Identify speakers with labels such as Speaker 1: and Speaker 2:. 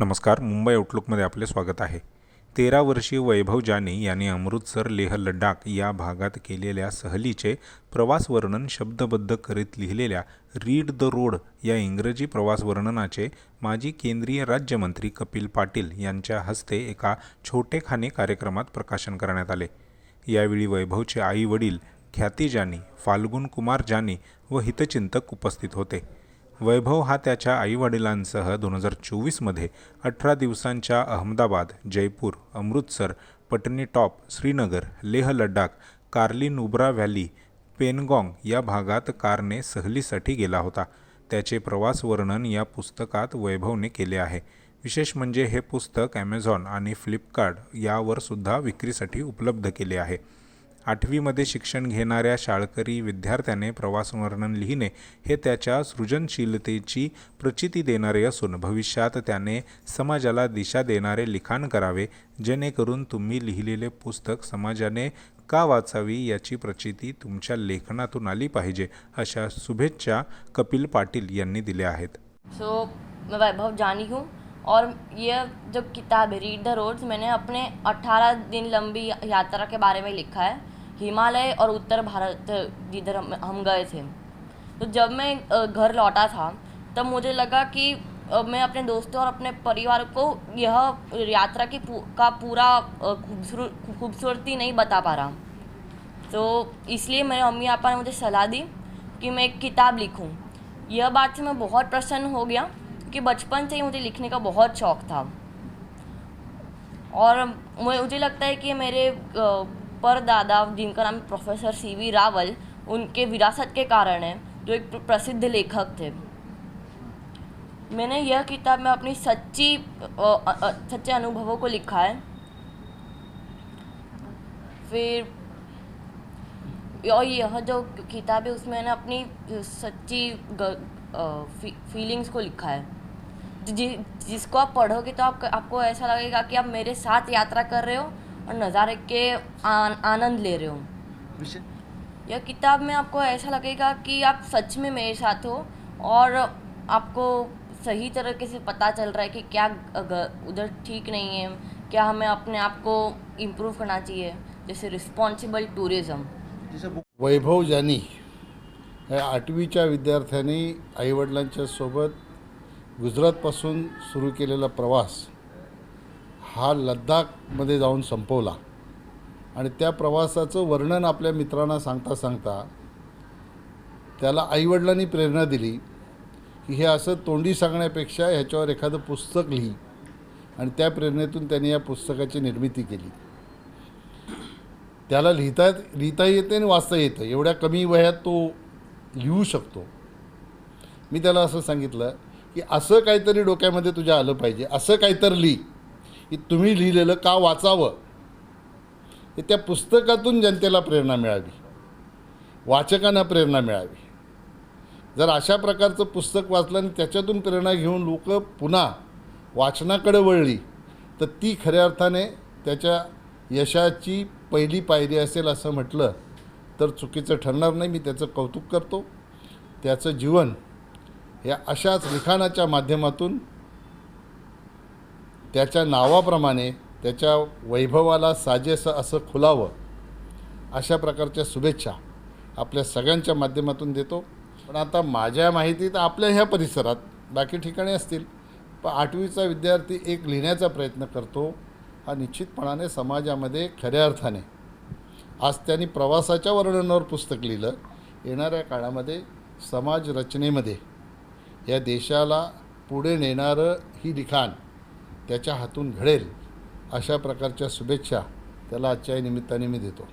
Speaker 1: नमस्कार मुंबई आउटलुकमध्ये आपले स्वागत आहे. तेरा वर्षीय वैभव जानी यांनी अमृतसर लेह लडाख या भागात केलेल्या सहलीचे प्रवास वर्णन शब्दबद्ध करीत लिहिलेल्या रीड द रोड या इंग्रजी प्रवास वर्णनाचे माजी केंद्रीय राज्यमंत्री कपिल पाटील यांच्या हस्ते एका छोटेखाने कार्यक्रमात प्रकाशन करण्यात आले. यावेळी वैभवचे आई वडील ख्याती जानी फाल्गुन कुमार जानी व हितचिंतक उपस्थित होते. वैभव हा त्याच्या आईवडिलांसह दोन हजार चोवीसमध्ये अठरा दिवसांच्या अहमदाबाद जयपूर अमृतसर पटनीटॉप श्रीनगर लेह लडाख कार्ली नुब्रा व्हॅली पेनगॉंग या भागात कारने सहलीसाठी गेला होता. त्याचे प्रवास वर्णन या पुस्तकात वैभवने केले आहे. विशेष म्हणजे हे पुस्तक ॲमेझॉन आणि फ्लिपकार्ट यावर सुद्धा विक्रीसाठी उपलब्ध केले आहे. आठवीमध्ये शिक्षण घेणाऱ्या शाळकरी विद्यार्थ्याने प्रवास वर्णन लिहिणे हे त्याच्या सृजनशीलतेची प्रचिती देणारे असून भविष्यात त्याने समाजाला दिशा देणारे लिखाण करावे जेणेकरून तुम्ही लिहिलेले पुस्तक समाजाने का वाचावी याची प्रचिती तुमच्या लेखनातून आली पाहिजे अशा शुभेच्छा कपिल पाटील यांनी दिल्या आहेत.
Speaker 2: सो मैं वैभव जानी हूँ और ये जो किताब है रीड द रोड्स मैंने अपने 18 दिन लंबी यात्रा के बारे में लिखा है। हिमालय और उत्तर भारत, जिधर हम हम गए थे। तो जब मैं घर लौटा था, तब मुझे लगा कि मैं अपने दोस्तों और अपने परिवार को यह यात्रा की का पूरा खूबसूरती नहीं बता पा रहा। तो इसलिए मेरे मम्मी पापा ने मुझे सलाह दी कि मैं एक किताब लिखूं। यह बात से मैं बहुत प्रसन्न हो गया कि बचपन से ही मुझे लिखने का बहुत शौक था। और मुझे लगता है कि मेरे परदादा जिनका नाम प्रोफेसर सी वी रावल उनके विरासत के कारण है जो एक प्रसिद्ध लेखक थे। मैंने यह किताब में अपनी सच्ची सच्चे अनुभवों को लिखा है। फिर और यह जो किताब है उसमें मैंने अपनी सच्ची फ़ी, फीलिंग्स को लिखा है। जि, जिसको आप पढ़ोगे तो आप आपको ऐसा लगेगा कि आप मेरे साथ यात्रा कर रहे हो और नज़ारे के आन, आनंद ले रहे हो।
Speaker 3: विषय
Speaker 2: यह किताब में आपको ऐसा लगेगा कि आप सच में मेरे साथ हो और आपको सही तरीके से पता चल रहा है कि क्या अगर उधर ठीक नहीं है क्या हमें अपने आप को इम्प्रूव करना चाहिए जैसे रिस्पॉन्सिबल टूरिज़म
Speaker 3: जसं बुक
Speaker 4: वैभव जानी या आठवीच्या विद्यार्थ्यांनी आईवडिलांच्या सोबत गुजरातपासून सुरू केलेला प्रवास हा लद्दाखमध्ये जाऊन संपवला. आणि त्या प्रवासाचं वर्णन आपल्या मित्रांना सांगता सांगता त्याला आईवडिलांनी प्रेरणा दिली की हे असं तोंडी सांगण्यापेक्षा ह्याच्यावर एखादं पुस्तक लिही. आणि त्या प्रेरणेतून त्यांनी या पुस्तकाची निर्मिती केली. त्याला लिहिता लिहिता येते आणि वाचता येतं. एवढ्या कमी वयात तो लिहू शकतो. मी त्याला असं सांगितलं की असं काहीतरी डोक्यामध्ये तुझ्या आलं पाहिजे. असं काहीतरी लिही. की तुम्ही लिहिलेलं का वाचावं? हे त्या पुस्तकातून जनतेला प्रेरणा मिळावी. वाचकांना प्रेरणा मिळावी. जर अशा प्रकारचं पुस्तक वाचलं आणि त्याच्यातून प्रेरणा घेऊन लोक पुन्हा वाचनाकडे वळली तर ती खऱ्या अर्थाने त्याच्या यशाची पहिली पायरी असेल असं म्हटलं तर चुकीचं ठरणार नाही. मी त्याचं कौतुक करतो. त्याचं जीवन या अशाच लिखाणाच्या माध्यमातून त्याच्या नावाप्रमाणे त्याच्या वैभवाला साजेसं असं खुलावं अशा प्रकारच्या शुभेच्छा आपल्या सगळ्यांच्या माध्यमातून देतो. पण आता माझ्या माहितीत आपल्या ह्या परिसरात बाकी ठिकाणी असतील. पण आठवीचा विद्यार्थी एक लिहिण्याचा प्रयत्न करतो. हा निश्चितपणाने समाजामध्ये खऱ्या अर्थाने. आज त्यांनी प्रवासाच्या वर्णनावर पुस्तक लिहिलं. येणाऱ्या काळामध्ये समाज रचनेमध्ये या देशाला पुढे नेणारं ही लिखाण त्याच्या हातून घडेल अशा प्रकारच्या शुभेच्छा त्याला आजच्या निमित्ताने मी देतो.